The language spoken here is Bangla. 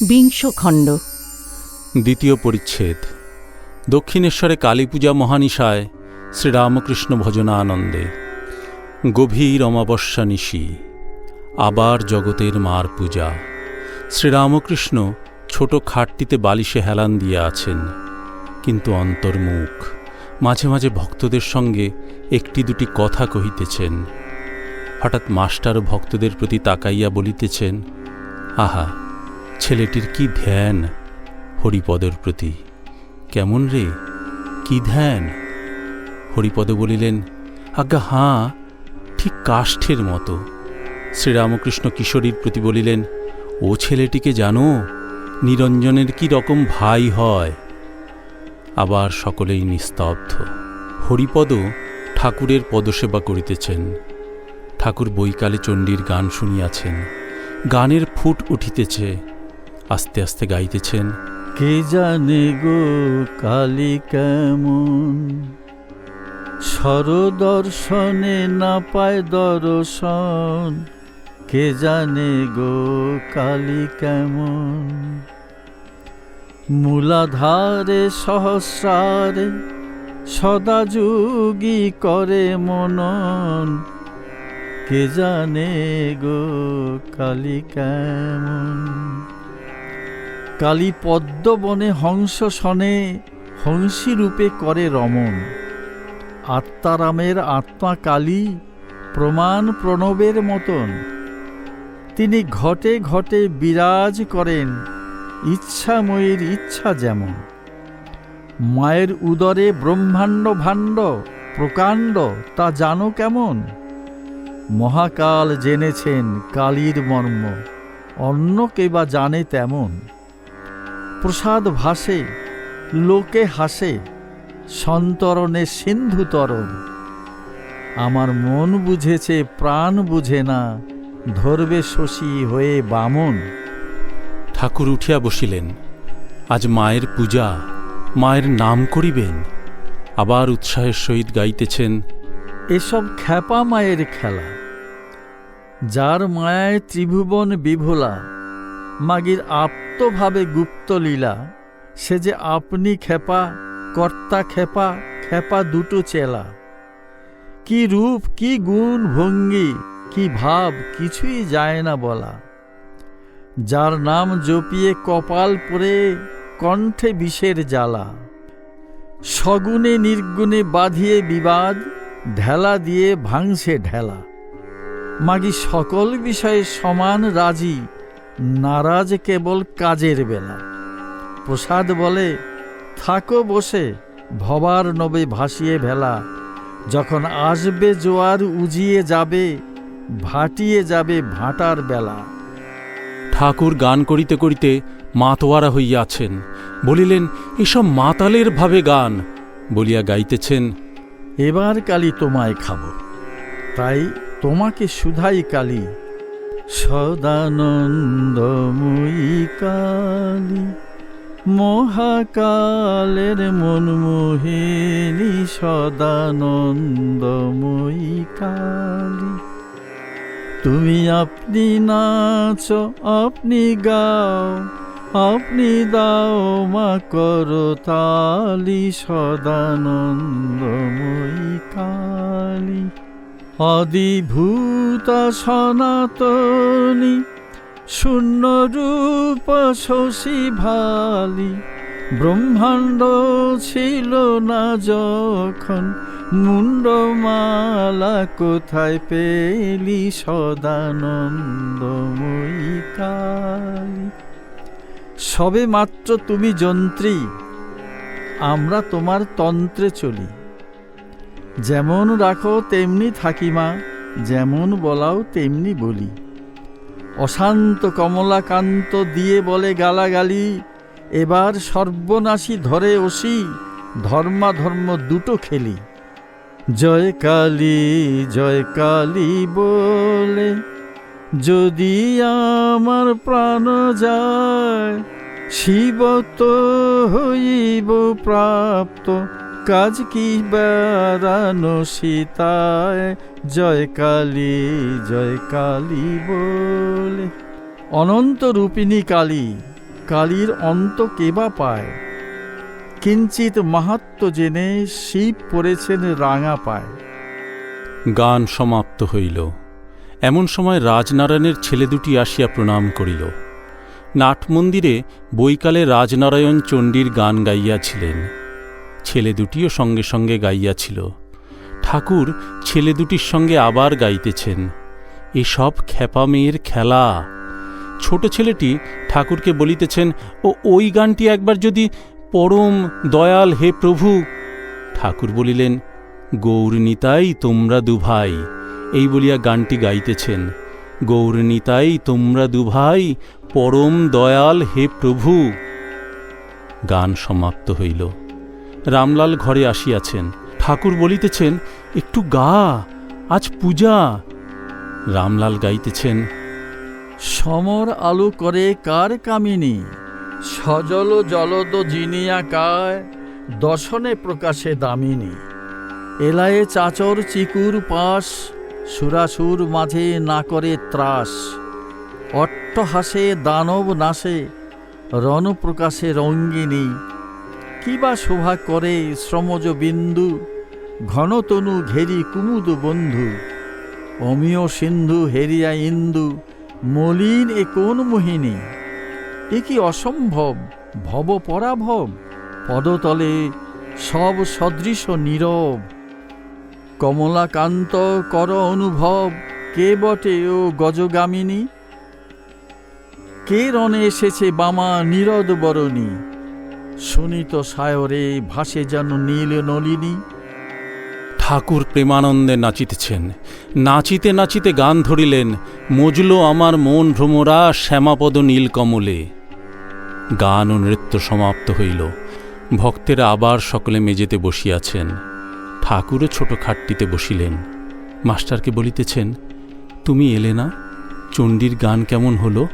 বিংশ খণ্ড দ্বিতীয় পরিচ্ছেদ। দক্ষিণেশ্বরে কালীপূজা মহানিশায় শ্রীরামকৃষ্ণ ভজনা আনন্দে গভীর অমাবস্যা নিশি, আবার জগতের মার পূজা। শ্রীরামকৃষ্ণ ছোট খাটটিতে বালিশে হেলান দিয়ে আছেন, কিন্তু অন্তর্মুখ। মাঝে মাঝে ভক্তদের সঙ্গে একটি দুটি কথা কহিতেছেন। হঠাৎ মাস্টার ভক্তদের প্রতি তাকাইয়া বলিতেছেন, আহা ছেলেটির কি ধ্যান হরিপদর প্রতি? কেমন রে? কি ধ্যান? হরিপদ বলিলেন, আজ্ঞা, হাঁ, ঠিক কাষ্ঠের মতো। শ্রীরামকৃষ্ণ কিশোরীর প্রতি বলিলেন, ও ছেলেটিকে জানো, নিরঞ্জনের কি রকম ভাই হয়? আবার সকলেই নিস্তব্ধ। হরিপদ ঠাকুরের পদসেবা করিতেছেন। ঠাকুর বৈকালে চণ্ডীর গান শুনিয়াছেন। গানের ফুট উঠিতেছে। আস্তে আস্তে গাইতেছেন। কে জানে গো কালী কেমন? সরদর্শনে না পায় দর্শন। কে জানে গো কালী কেমন? মূলাধারে সহস্রারে সদা যুগী করে মনন। কে জানে গো কালী কেমন? কালী পদ্মবনে হংস শনে হংসী রূপে করে রমণ। আত্মারামের আত্মা কালী, প্রমাণ প্রণবের মতন। তিনি ঘটে ঘটে বিরাজ করেন, ইচ্ছাময়ীর ইচ্ছা যেমন। মায়ের উদরে ব্রহ্মাণ্ড ভাণ্ড, প্রকাণ্ড, তা জানো কেমন? মহাকাল জেনেছেন কালীর মর্ম, অন্য কে বা জানে তেমন। প্রসাদ ভাসে লোকে হাসে সন্তরণে সিন্ধু তরণ। আমার মন বুঝেছে প্রাণ বুঝে না ধরবে শশী হয়ে বামন। ঠাকুর উঠিয়া বসিলেন। আজ মায়ের পূজা মায়ের নাম করিবেন। আবার উৎসাহের সহিত গাইতেছেন। এসব খ্যাপা মায়ের খেলা। যার মায়ায় ত্রিভুবন বিভোলা মাগির আপ্তভাবে গুপ্ত লীলা। সে যে আপনি খেপা, কর্তা খেপা খেপা দুটো চেলা। কি রূপ, কি গুণ ভঙ্গি, কি ভাব, কিছুই যায় না বলা। যার নাম জপিয়ে কপাল পরে কণ্ঠে বিষের জ্বালা। সগুণে নির্গুণে বাঁধিয়ে বিবাদ, ঢেলা দিয়ে ভাঙছে ঢেলা। মাগি সকল বিষয়ে সমান রাজি নারাজ কেবল কাজের বেলা। প্রসাদ বলে, থাকো বসে, ভবার নবে ভাসিয়ে ভেলা। যখন আসবে জোয়ার উজিয়ে যাবে, ভাটিয়ে যাবে ভাটার বেলা। ঠাকুর গান করিতে করিতে মাতোয়ারা হইয়াছেন। বলিলেন, এসব মাতালের ভাবে গান। বলিয়া গাইতেছেন, এবার কালি তোমায় খাব। তাই তোমাকে সুধাই কালী। সদানন্দময়ী কালী, মহাকালের মনমোহিনী সদানন্দময়ী কালী। তুমি আপনি নাচ, আপনি গাও, আপনি দাও মা করো তালি সদানন্দময়ী কালী। অদিভূতা সনাতনী, শূন্য রূপ শশী ভালি। ব্রহ্মাণ্ড ছিল না যখন মুন্ডমালা কোথায় পেলি সদানন্দময়ী কালী। সবে মাত্র তুমি যন্ত্রী, আমরা তোমার তন্ত্রে চলি। যেমন রাখো তেমনি থাকি মা, যেমন বলাও তেমনি বলি। অশান্ত কমলাকান্ত দিয়ে বলে গালাগালি, এবার সর্বনাশী ধরে ওসি, ধর্মাধর্ম দুটো খেলি। জয় কালী জয় কালী বলে, যদি আমার প্রাণ যায় শিব তো হইব প্রাপ্ত। কাজ কি বেড়ানো সীতায়? জয় কালী জয় কালী বলে। অনন্ত রূপিণী কালী, কালীর অন্ত কেবা পায়? কিঞ্চিত মাহাত্ম জেনে শিব পড়েছেন রাঙা পায়। গান সমাপ্ত হইল। এমন সময় রাজনারায়ণের ছেলে দুটি আসিয়া প্রণাম করিল। নাটমন্দিরে বৈকালে রাজনারায়ণ চণ্ডীর গান গাইয়াছিলেন। ছেলে দুটিও সঙ্গে সঙ্গে গাইয়াছিল। ঠাকুর ছেলে দুটির সঙ্গে আবার গাইতেছেন। এসব খেপা মেয়ের খেলা। ছোট ছেলেটি ঠাকুরকে বলিতেছেন, ও, ওই গানটি একবার যদি পরম দয়াল হে প্রভু। ঠাকুর বলিলেন, গৌরনীতাই তোমরা দুভাই। এই বলিয়া গানটি গাইতেছেন, গৌরনীতাই তোমরা দুভাই, পরম দয়াল হে প্রভু। গান সমাপ্ত হইল। রামলাল ঘরে আসিয়াছেন। ঠাকুর বলিতেছেন, একটু গা, আজ পূজা। রামলাল গাইতেছেন, সমর আলু করে কার কামিনী? সজল জলদ জিনিয়া কায় দশনে প্রকাশে দামিনী। এলায়ে চাচর চিকুর পাশ, সুরাসুর মাঝে না করে ত্রাস। অট্টহাসে দানব নাশে রণপ্রকাশে রঙ্গিনী। কিবা শোভা করে শ্রমজ বিন্দু ঘনতনু ঘেরি কুমুদ বন্ধু। অমিয় সিন্ধু হেরিয়া ইন্দু, মলিন এ কোন মোহিনী? এ কি অসম্ভব, ভব পরাভব, পদতলে সব সদৃশ নীরব। কমলাকান্ত কর অনুভব, কে বটে ও গজগামিনী? কে রণে এসেছে বামা নীরদ বরণী? সুনীত সায়রে ভাসে যেন নীল নলিনী। ঠাকুর প্রেমানন্দে নাচিতেছেন। নাচিতে নাচিতে গান ধরিলেন, মজল আমার মন ভ্রমরা শ্যামাপদ নীলকমলে। গান ও নৃত্য সমাপ্ত হইল। ভক্তেরা আবার সকলে মেজেতে বসিয়াছেন। ঠাকুরও ছোট খাটটিতে বসিলেন। মাস্টারকে বলিতেছেন, তুমি এলে না? চণ্ডীর গান কেমন হলো?